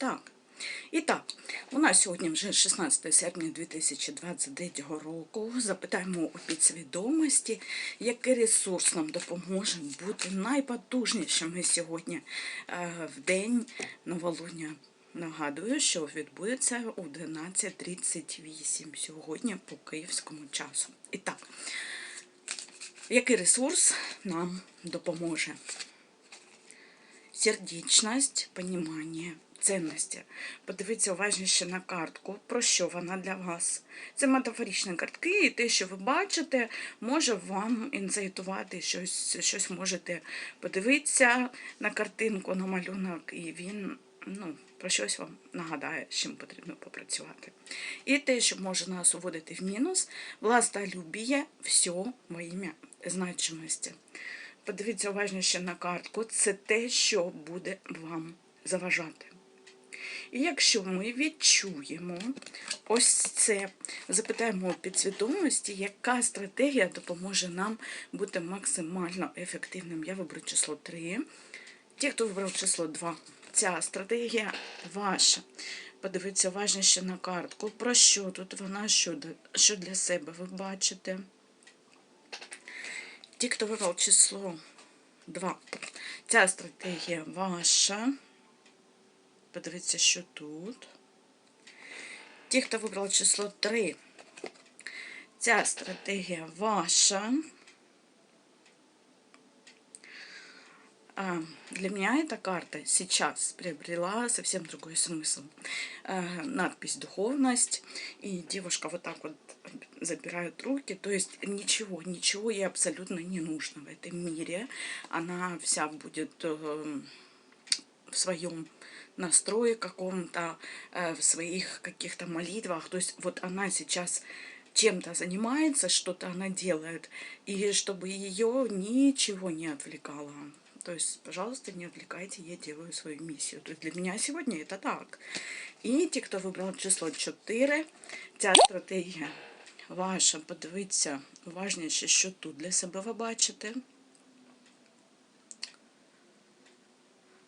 Так. І так, у нас сьогодні вже 16 серпня 2023 року. Запитаємо у підсвідомості, який ресурс нам допоможе бути найпотужнішими сьогодні е, в день новолуння. Нагадую, що відбудеться о 12.38 сьогодні по київському часу. І так, який ресурс нам допоможе? сердечність, понімання, цінності. Подивіться уважніше на картку, про що вона для вас. Це метафоричні картки, і те, що ви бачите, може вам інсайтувати щось, щось можете подивитися на картинку, на малюнок, і він ну, про щось вам нагадає, з чим потрібно попрацювати. І те, що може нас уводити в мінус, властолюбіє все во ім'я значимості. Подивіться уважніше на картку, це те, що буде вам заважати. І якщо ми відчуємо ось це, запитаємо у підсвідомості, яка стратегія допоможе нам бути максимально ефективним. Я виберу число 3. Ті, хто вибрав число 2, ця стратегія ваша. Подивіться уважніше на картку. Про що тут вона, що, для себе ви бачите? Ті, хто вибрав число 2. Ця стратегія ваша. Подивіться, що тут. Ті, хто вибрав число 3. Ця стратегія ваша. А, Для меня эта карта сейчас приобрела совсем другой смысл. А, Надпись «Духовность», и девушка вот так вот забирает руки, то есть ничего, ничего ей абсолютно не нужно в этом мире. Она вся будет э, в своем настрое каком-то, э, в своих каких-то молитвах. То есть вот она сейчас чем-то занимается, что-то она делает, и чтобы ее ничего не отвлекало. То есть, пожалуйста, не отвлекайте, я делаю свою миссию. То есть для меня сегодня это так. І ті, хто вибрав число 4, ця стратегія ваша, подивіться уважніше, що тут для себе ви бачите.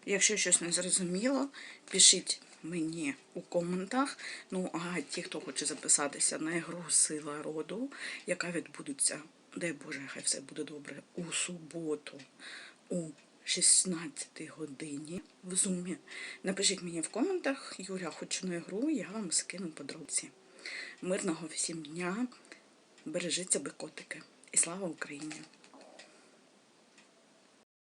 Якщо щось не зрозуміло, пишіть мені у коментах. Ну, а ті, хто хоче записатися на ігру Сила роду, яка відбудеться, дай Боже, хай все буде добре, у суботу, у 16 годині в зумі. Напишіть мені в коментах, Юля, хочу на ігру, я вам скину подробці. Мирного всім дня, бережіть себе котики. І слава Україні!